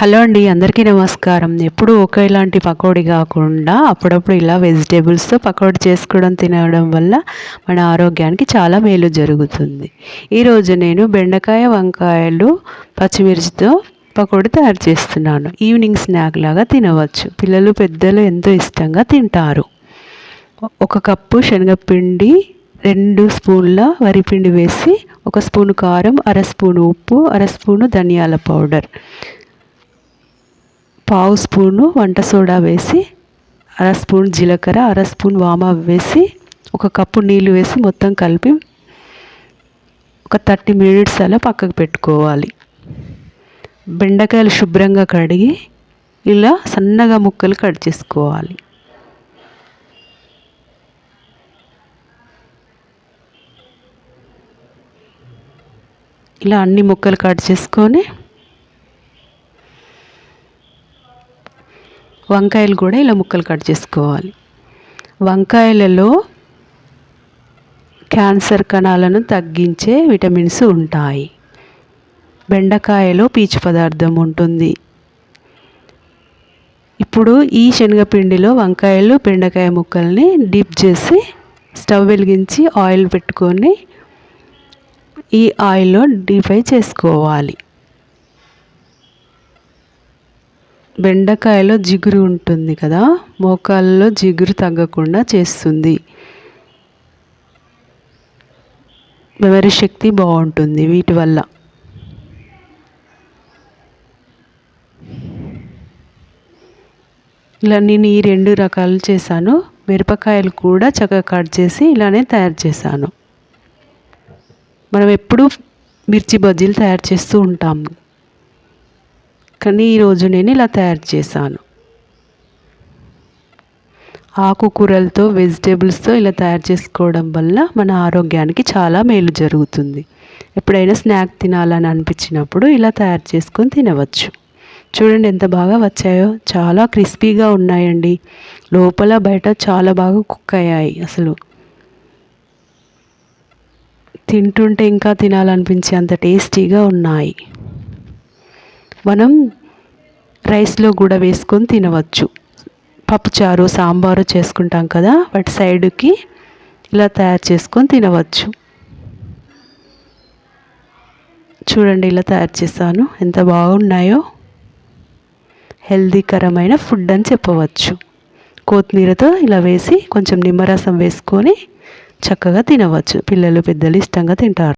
Hello అండి అందరికీ నమస్కారం. ఎప్పుడు ఒకేలాంటి పకోడీ కాకుండా అప్పుడప్పుడు ఇలా వెజిటేబుల్స్తో పకోడీ చేసుకోవడం తినడం వల్ల మన ఆరోగ్యానికి చాలా మేలు జరుగుతుంది. ఈరోజు నేను బెండకాయ వంకాయలు పచ్చిమిర్చితో పకోడీ తయారు చేస్తున్నాను. ఈవినింగ్ స్నాక్ లాగా తినవచ్చు. పిల్లలు పెద్దలు ఎంతో ఇష్టంగా తింటారు. ఒక కప్పు శనగపిండి రెండు స్పూన్ల వరిపిండి వేసి ఒక స్పూను కారం అర స్పూను ఉప్పు అర స్పూను ధనియాల పౌడర్. పావు స్పూను వంట సోడా వేసి అర స్పూన్ జీలకర్ర అర స్పూన్ వామ వేసి ఒక కప్పు నీళ్ళు వేసి మొత్తం కలిపి ఒక థర్టీ మినిట్స్ అలా పక్కకు పెట్టుకోవాలి. బెండకాయలు శుభ్రంగా కడిగి ఇలా సన్నగా ముక్కలు కట్ చేసుకోవాలి. ఇలా అన్ని ముక్కలు కట్ చేసుకొని వంకాయలు కూడా ఇలా ముక్కలు కట్ చేసుకోవాలి. వంకాయలలో క్యాన్సర్ కణాలను తగ్గించే విటమిన్స్ ఉంటాయి. బెండకాయలో పీచు పదార్థం ఉంటుంది. ఇప్పుడు ఈ శనగపిండిలో వంకాయలు బెండకాయ ముక్కల్ని డిప్ చేసి స్టవ్ వెలిగించి ఆయిల్ పెట్టుకొని ఈ ఆయిల్లో డీప్ ఫ్రై చేసుకోవాలి. బెండకాయలో జిగురు ఉంటుంది కదా మోకాల్లో జిగురు తగ్గకుండా చేస్తుంది. మెమరీ శక్తి బాగుంటుంది వీటి వల్ల. ఇలా నేను ఈ రెండు రకాలు చేశాను. మిరపకాయలు కూడా చక్కగా కట్ చేసి ఇలానే తయారు చేశాను. మనం ఎప్పుడూ మిర్చి బజ్జీలు తయారు చేస్తూ ఉంటాము కానీ ఈరోజు నేను ఇలా తయారు చేశాను. ఆకుకూరలతో వెజిటేబుల్స్తో ఇలా తయారు చేసుకోవడం వల్ల మన ఆరోగ్యానికి చాలా మేలు జరుగుతుంది. ఎప్పుడైనా స్నాక్ తినాలని అనిపించినప్పుడు ఇలా తయారు చేసుకొని తినవచ్చు. చూడండి ఎంత బాగా వచ్చాయో. చాలా క్రిస్పీగా ఉన్నాయండి. లోపల బయట చాలా బాగా కుక్ అయ్యాయి అసలు. తింటుంటే ఇంకా తినాలనిపించే అంత టేస్టీగా ఉన్నాయి. మనం రైస్లో కూడా వేసుకొని తినవచ్చు. పప్పుచారు సాంబారు చేసుకుంటాం కదా వాటి సైడ్కి ఇలా తయారు చేసుకొని తినవచ్చు. చూడండి ఇలా తయారు చేశాను. ఎంత బాగున్నాయో. హెల్దీకరమైన ఫుడ్ అని చెప్పవచ్చు. కొత్తిమీరతో ఇలా వేసి కొంచెం నిమ్మరసం వేసుకొని చక్కగా తినవచ్చు. పిల్లలు పెద్దలు ఇష్టంగా తింటారు.